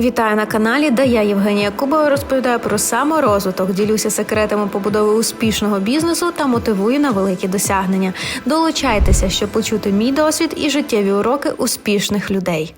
Вітаю на каналі, де я Євгенія Кубова розповідаю про саморозвиток, ділюся секретами побудови успішного бізнесу та мотивую на великі досягнення. Долучайтеся, щоб почути мій досвід і життєві уроки успішних людей.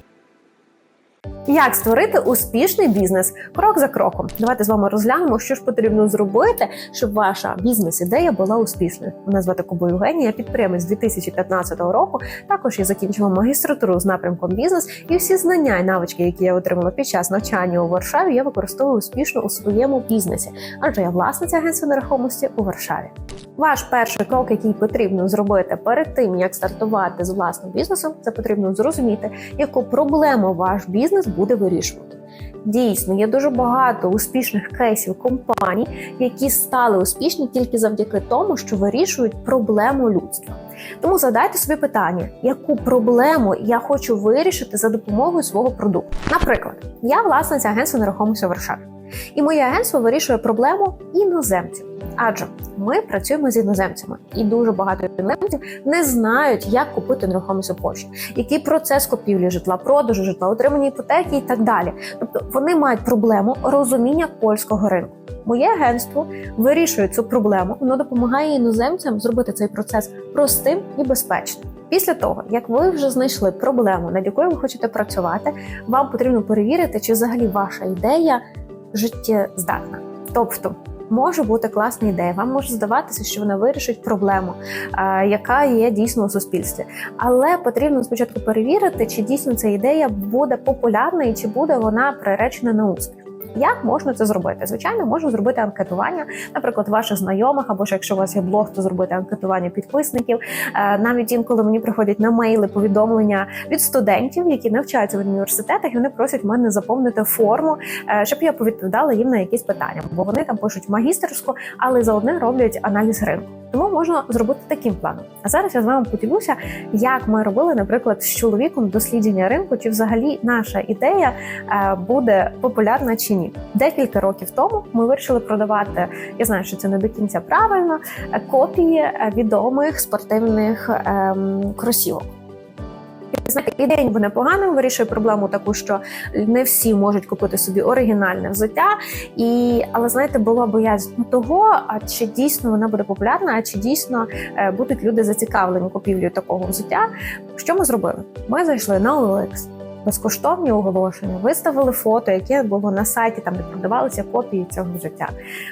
Як створити успішний бізнес крок за кроком? Давайте з вами розглянемо, що ж потрібно зробити, щоб ваша бізнес-ідея була успішною. Мене звати Куба Євгенія, я підприємець з 2015 року. Також я закінчила магістратуру з напрямком бізнес, і всі знання і навички, які я отримала під час навчання у Варшаві, я використовую успішно у своєму бізнесі, адже я власниця агентства нерухомості у Варшаві. Ваш перший крок, який потрібно зробити перед тим, як стартувати з власним бізнесом, це потрібно зрозуміти, яку проблему ваш бізнес буде вирішувати. Дійсно, є дуже багато успішних кейсів компаній, які стали успішні тільки завдяки тому, що вирішують проблему людства. Тому задайте собі питання, яку проблему я хочу вирішити за допомогою свого продукту. Наприклад, я власниця агентства нерухомості Варшаві, і моє агентство вирішує проблему іноземців. Адже ми працюємо з іноземцями, і дуже багато іноземців не знають, як купити нерухомість у Польщі, який процес купівлі житла, продажу житла, отримання іпотеки і так далі. Тобто вони мають проблему розуміння польського ринку. Моє агентство вирішує цю проблему, воно допомагає іноземцям зробити цей процес простим і безпечним. Після того, як ви вже знайшли проблему, над якою ви хочете працювати, вам потрібно перевірити, чи взагалі ваша ідея життєздатна. Тобто може бути класна ідея. Вам може здаватися, що вона вирішить проблему, яка є дійсно у суспільстві. Але потрібно спочатку перевірити, чи дійсно ця ідея буде популярна і чи буде вона приречена на успіх. Як можна це зробити? Звичайно, можна зробити анкетування, наприклад, ваших знайомих, або ж якщо у вас є блог, то зробити анкетування підписників. Е, Навіть інколи мені приходять на мейли повідомлення від студентів, які навчаються в університетах, і вони просять мене заповнити форму, е, щоб я повідповідала їм на якісь питання, бо вони там пишуть магістерську, але заодно роблять аналіз ринку. Тому можна зробити таким планом. А зараз я з вами поділюся, як ми робили, наприклад, з чоловіком дослідження ринку, чи взагалі наша ідея е, буде популярна чи ні. Декілька років тому ми вирішили продавати. Я знаю, що це не до кінця правильно. е, Копії е, відомих спортивних ем, кросівок. Знаєте, ідея ніби непогана, вирішує проблему таку, що не всі можуть купити собі оригінальне взуття. І але знаєте, було боязнь того, а чи дійсно вона буде популярна, а чи дійсно е, будуть люди зацікавлені купівлею такого взуття. Що ми зробили? Ми зайшли на OLX, безкоштовні оголошення, виставили фото, яке було на сайті, там де продавалися копії цього життя.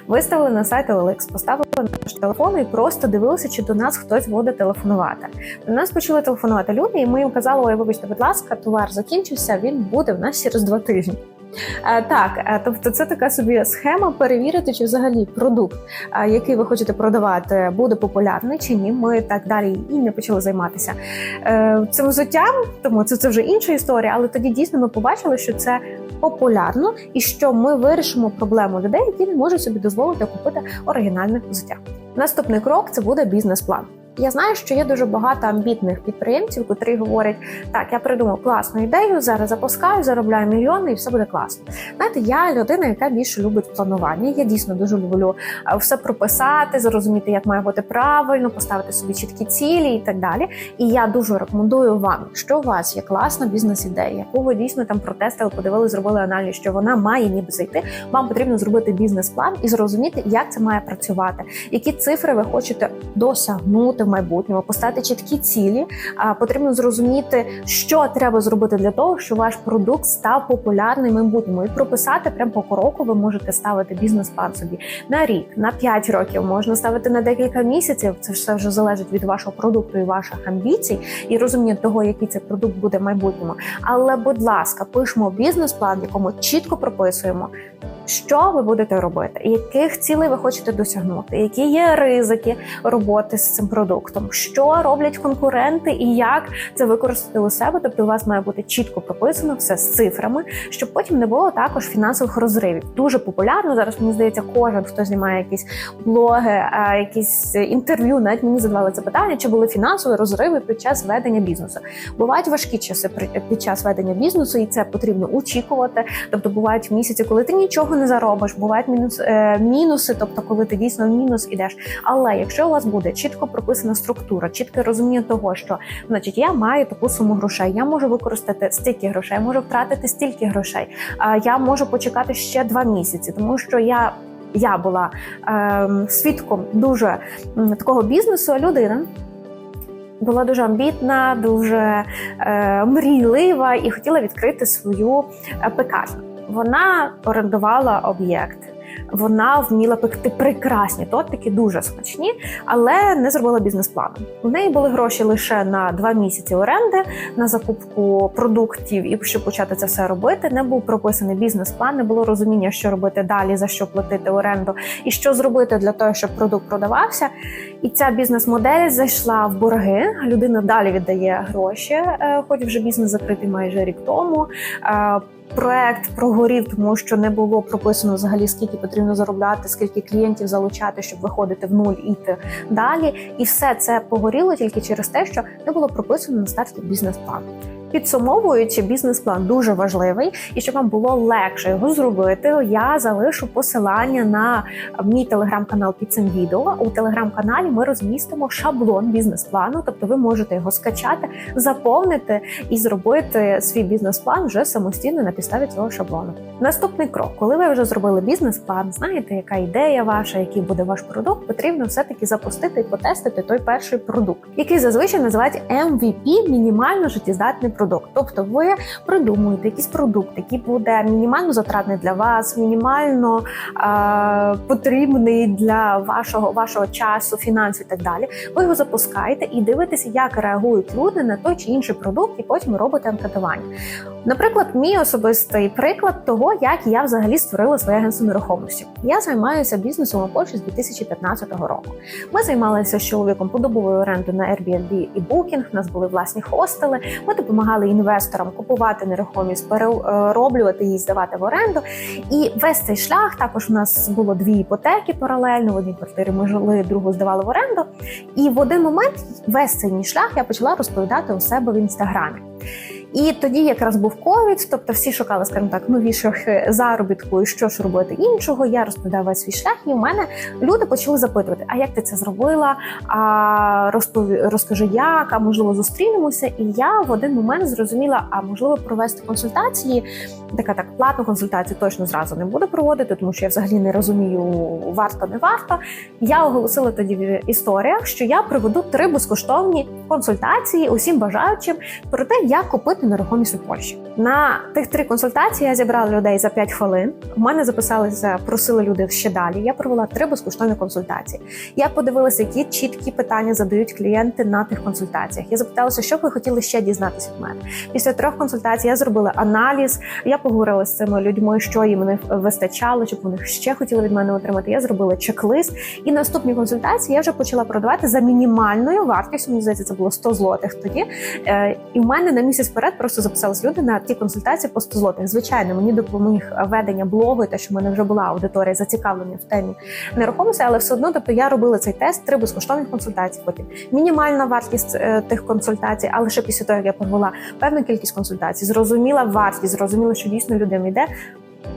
Виставили на сайт OLX, поставили наш телефон і просто дивилися, чи до нас хтось буде телефонувати. До нас почали телефонувати люди, і ми їм казали: ой, вибачте, будь ласка, товар закінчився, він буде в нас через два тижні. Е, Так, е, тобто це така собі схема перевірити, чи взагалі продукт, е, який ви хочете продавати, буде популярний чи ні. Ми так далі і не почали займатися цим взуттям, тому це, це вже інша історія. Але тоді дійсно ми побачили, що це популярно і що ми вирішимо проблему людей, які не можуть собі дозволити купити оригінальне взуття. Наступний крок це буде бізнес-план. Я знаю, що є дуже багато амбітних підприємців, котрі говорять: так, я придумав класну ідею, зараз запускаю, заробляю мільйони, і все буде класно. Знаєте, я людина, яка більше любить планування. Я дійсно дуже люблю е, все прописати, зрозуміти, як має бути правильно, поставити собі чіткі цілі і так далі. І я дуже рекомендую вам, що у вас є класна бізнес-ідея, яку ви дійсно там протестили, подивили, зробили аналіз, що вона має ніби зайти. Вам потрібно зробити бізнес-план і зрозуміти, як це має працювати, які цифри ви хочете досягнути в майбутньому, поставити чіткі цілі. А потрібно зрозуміти, що треба зробити для того, щоб ваш продукт став популярним в майбутньому, і прописати прямо по кроку. Ви можете ставити бізнес-план собі на рік, на 5 років, можна ставити на декілька місяців. Це все вже залежить від вашого продукту і ваших амбіцій, і розуміння того, який цей продукт буде в майбутньому. Але, будь ласка, пишемо бізнес-план, в якому чітко прописуємо. Що ви будете робити, яких цілей ви хочете досягнути, які є ризики роботи з цим продуктом, що роблять конкуренти і як це використати у себе? Тобто, у вас має бути чітко прописано все з цифрами, щоб потім не було також фінансових розривів. Дуже популярно зараз. Мені здається, кожен хто знімає якісь блоги, якісь інтерв'ю. Навіть мені задавали це питання, чи були фінансові розриви під час ведення бізнесу. Бувають важкі часи під час ведення бізнесу, і це потрібно очікувати. Тобто бувають місяці, коли ти нічого не заробиш, бувають мінус, е, мінуси, тобто коли ти дійсно в мінус ідеш. Але якщо у вас буде чітко прописана структура, чітке розуміння того, що значить я маю таку суму грошей, я можу використати стільки грошей, я можу втратити стільки грошей, а я можу почекати ще два місяці, тому що я. Я була ем, свідком дуже такого бізнесу. а Людина була дуже амбітна, дуже е, мрійлива і хотіла відкрити свою е, пекарню. Вона орендувала об'єкт. Вона вміла пекти прекрасні тортики, дуже смачні, але не зробила бізнес-плану. У неї були гроші лише на два місяці оренди, на закупку продуктів і щоб почати це все робити. Не був прописаний бізнес-план, не було розуміння, що робити далі, за що платити оренду і що зробити для того, щоб продукт продавався. І ця бізнес-модель зайшла в борги. Людина далі віддає гроші, е, хоч вже бізнес закритий майже рік тому. Е, Проект прогорів, тому що не було прописано взагалі скільки потрібно заробляти, скільки клієнтів залучати, щоб виходити в нуль і йти далі. І все це погоріло тільки через те, що не було прописано на старті бізнес-план. Підсумовуючи, бізнес-план дуже важливий, і щоб вам було легше його зробити, я залишу посилання на мій телеграм-канал під цим відео. У телеграм-каналі ми розмістимо шаблон бізнес-плану, тобто ви можете його скачати, заповнити і зробити свій бізнес-план вже самостійно на підставі цього шаблону. Наступний крок, коли ви вже зробили бізнес-план, знаєте, яка ідея ваша, який буде ваш продукт, потрібно все-таки запустити і потестити той перший продукт, який зазвичай називають MVP – мінімально життєздатний продукт. Тобто ви придумуєте якийсь продукт, який буде мінімально затратний для вас, мінімально е, потрібний для вашого, вашого часу, фінансів і так далі. Ви його запускаєте і дивитеся, як реагують люди на той чи інший продукт, і потім робите анкетування. Наприклад, мій особистий приклад того, як я взагалі створила своє агентство нерухомості. Я займаюся бізнесом у Польщі з 2015 року. Ми займалися з чоловіком подобовою орендою на Airbnb і Booking, У нас були власні хостели. Ми допомагали інвесторам купувати нерухомість, перероблювати її, здавати в оренду. І весь цей шлях також у нас було дві іпотеки паралельно. В одній квартирі ми жили, другу здавали в оренду. І в один момент весь цей шлях я почала розповідати у себе в інстаграмі. І тоді якраз був ковід, тобто всі шукали, скажімо так, новіших е, заробітку і що ж робити іншого. Я розповідала свій шлях, і в мене люди почали запитувати: а як ти це зробила? А розпові... розкажи, як, а можливо, зустрінемося. І я в один момент зрозуміла, а можливо провести консультації. Така так платну консультацію точно зразу не буду проводити, тому що я взагалі не розумію, варто не варто. Я оголосила тоді в історіях, що я проведу три безкоштовні консультації усім бажаючим про те, як купити нерухомість у Польщі. На тих три консультації я зібрала людей за 5 хвилин. У мене записалися, просили люди ще далі. Я провела три безкоштовні консультації. Я подивилася, які чіткі питання задають клієнти на тих консультаціях. Я запиталася, що ви хотіли ще дізнатися від мене. Після трьох консультацій я зробила аналіз. Я поговорила з цими людьми, що їм не вистачало, щоб вони ще хотіли від мене отримати. Я зробила чек-лист. І наступні консультації я вже почала продавати за мінімальною вартістю. Мені здається, це було 100 злотих тоді. Е, і в мене на місяць вперед просто записались люди на ті консультації по 100 злотих. Звичайно, мені допоміг ведення блогу, і те, що в мене вже була аудиторія зацікавлення в темі нерухомості, але все одно, тобто я робила цей тест, три безкоштовні консультації. Потім мінімальна вартість е, тих консультацій, але ще після того, як я провела певну кількість консультацій, зрозуміла вартість, зрозуміла, що дійсно людям йде.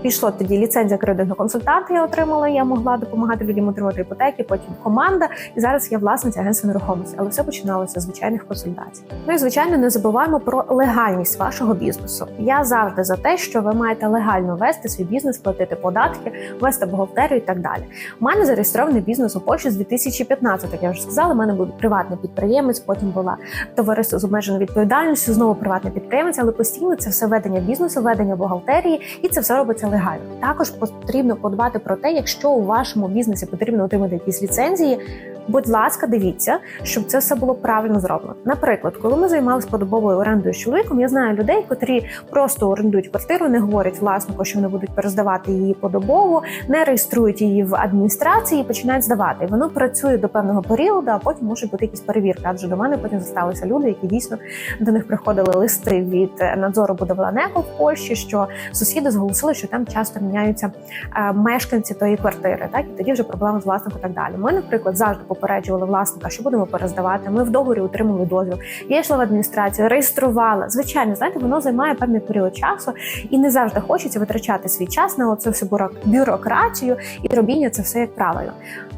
Пішло тоді ліцензія кредитного консультанта. Я отримала. Я могла допомагати людям отримати іпотеки. Потім команда. І зараз я власниця агентства нерухомості. Але все починалося з звичайних консультацій. Ну і звичайно, не забуваємо про легальність вашого бізнесу. Я завжди за те, що ви маєте легально вести свій бізнес, платити податки, вести бухгалтерію і так далі. У мене зареєстрований бізнес у Польщі з 2015, як я вже сказала. У мене був приватний підприємець. Потім була товариство з обмеженою відповідальністю. Знову приватний підприємець, але постійно це все ведення бізнесу, ведення бухгалтерії, і це все робиться легально. Також потрібно подбати про те, якщо у вашому бізнесі потрібно отримати якісь ліцензії. Будь ласка, дивіться, щоб це все було правильно зроблено. Наприклад, коли ми займалися подобовою орендою з чоловіком, я знаю людей, котрі просто орендують квартиру, не говорять власнику, що вони будуть перездавати її подобово, не реєструють її в адміністрації, і починають здавати. Воно працює до певного періоду, а потім можуть бути якісь перевірки. Адже до мене потім зосталися люди, які дійсно до них приходили листи від надзору будовланеко в Польщі, що сусіди зголосили, що там часто міняються е, мешканці тої квартири. Так і тоді вже проблеми з власником і так далі. Ми, наприклад, завжди попереджували власника, що будемо перездавати. Ми в договорі отримали дозвіл. Я йшла в адміністрацію, реєструвала. Звичайно, знаєте, воно займає певний період часу, і не завжди хочеться витрачати свій час на оцю всю бюрократію і робіння це все як правильно.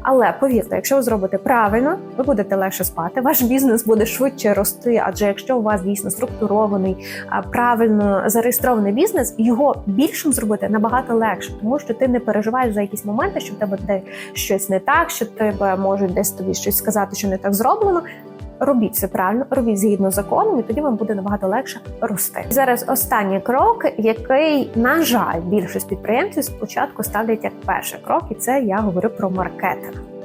Але повірте, якщо ви зробите правильно, ви будете легше спати. Ваш бізнес буде швидше рости. Адже якщо у вас дійсно структурований, правильно зареєстрований бізнес, його більшим зробити набагато легше, тому що ти не переживаєш за якісь моменти, що в тебе де щось не так, що тебе можуть десь тобі щось сказати, що не так зроблено. Робіть все правильно, робіть згідно законом, і тоді вам буде набагато легше рости. Зараз останній крок, який, на жаль, більшість підприємців спочатку ставлять як перший крок, і це я говорю про маркетинг.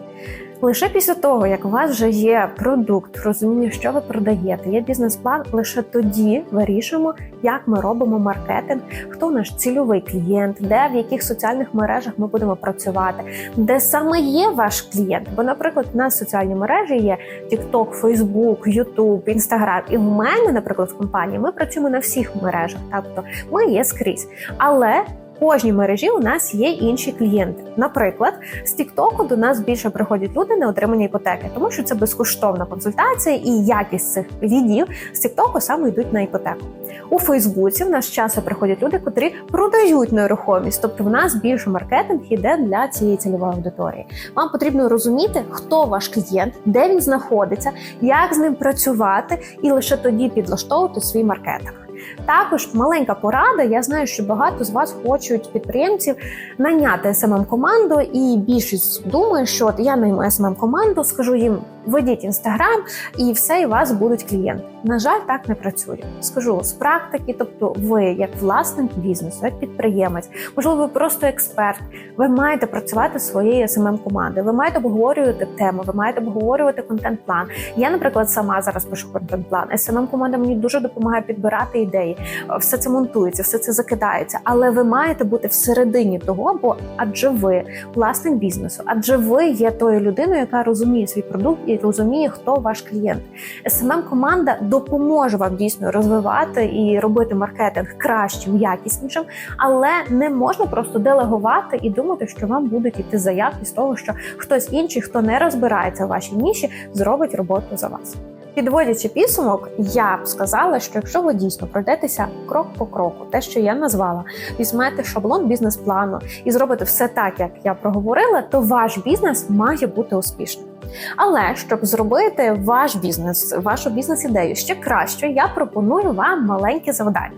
Лише після того, як у вас вже є продукт, розуміння, що ви продаєте, є бізнес-план, лише тоді вирішуємо, як ми робимо маркетинг, хто наш цільовий клієнт, де в яких соціальних мережах ми будемо працювати, де саме є ваш клієнт. Бо, наприклад, у нас соціальні мережі є TikTok, Facebook, YouTube, Instagram. І в мене, наприклад, в компанії ми працюємо на всіх мережах, тобто ми є скрізь. Але кожній мережі у нас є інші клієнти. Наприклад, з TikTok до нас більше приходять люди на отримання іпотеки, тому що це безкоштовна консультація і якість цих лідів з TikTok саме йдуть на іпотеку. У Фейсбуці в нас часто приходять люди, котрі продають нерухомість, тобто в нас більше маркетинг іде для цієї цільової аудиторії. Вам потрібно розуміти, хто ваш клієнт, де він знаходиться, як з ним працювати, і лише тоді підлаштовувати свій маркетинг. Також маленька порада. Я знаю, що багато з вас хочуть підприємців наняти СММ команду, і більшість думає, що от я найму СММ команду, скажу їм, ведіть інстаграм, і все, і у вас будуть клієнти. На жаль, так не працює. Скажу з практики, тобто, ви, як власник бізнесу, як підприємець, можливо, ви просто експерт. Ви маєте працювати своєю smm командою. Ви маєте обговорювати тему, ви маєте обговорювати контент-план. Я, наприклад, сама зараз пишу контент-план. smm команда мені дуже допомагає підбирати ідеї. Все це монтується, все це закидається. Але ви маєте бути всередині того, бо адже ви власник бізнесу, адже ви є тою людиною, яка розуміє свій продукт і розуміє, хто ваш клієнт. smm команда допоможе вам дійсно розвивати і робити маркетинг кращим, якіснішим, але не можна просто делегувати і думати, що вам будуть іти заявки з того, що хтось інший, хто не розбирається в вашій ніші, зробить роботу за вас. Підводячи підсумок, я б сказала, що якщо ви дійсно пройдетеся крок по кроку, те, що я назвала, візьмете шаблон бізнес-плану і зробите все так, як я проговорила, то ваш бізнес має бути успішним. Але щоб зробити ваш бізнес, вашу бізнес-ідею ще краще, я пропоную вам маленьке завдання.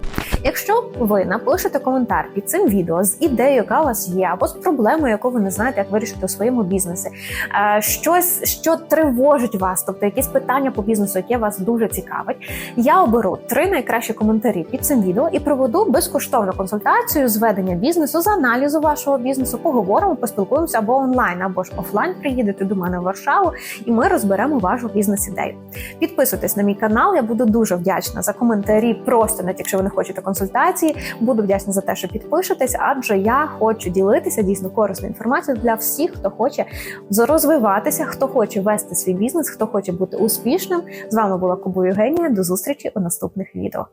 Якщо ви напишете коментар під цим відео з ідеєю, яка у вас є, або з проблемою, яку ви не знаєте, як вирішити у своєму бізнесі, е, щось, що тривожить вас, тобто якісь питання по бізнесу, яке вас дуже цікавить, я оберу три найкращі коментарі під цим відео і проведу безкоштовну консультацію з ведення бізнесу, з аналізу вашого бізнесу. Поговоримо, поспілкуємося або онлайн, або ж офлайн приїдете до мене в Варшаву, і ми розберемо вашу бізнес-ідею. Підписуйтесь на мій канал. Я буду дуже вдячна за коментарі. Просто навіть якщо ви не хочете консультації, буду вдячна за те, що підпишетесь, адже я хочу ділитися дійсно корисною інформацією для всіх, хто хоче розвиватися, хто хоче вести свій бізнес, хто хоче бути успішним. З вами була Кубу Євгенія. До зустрічі у наступних відео.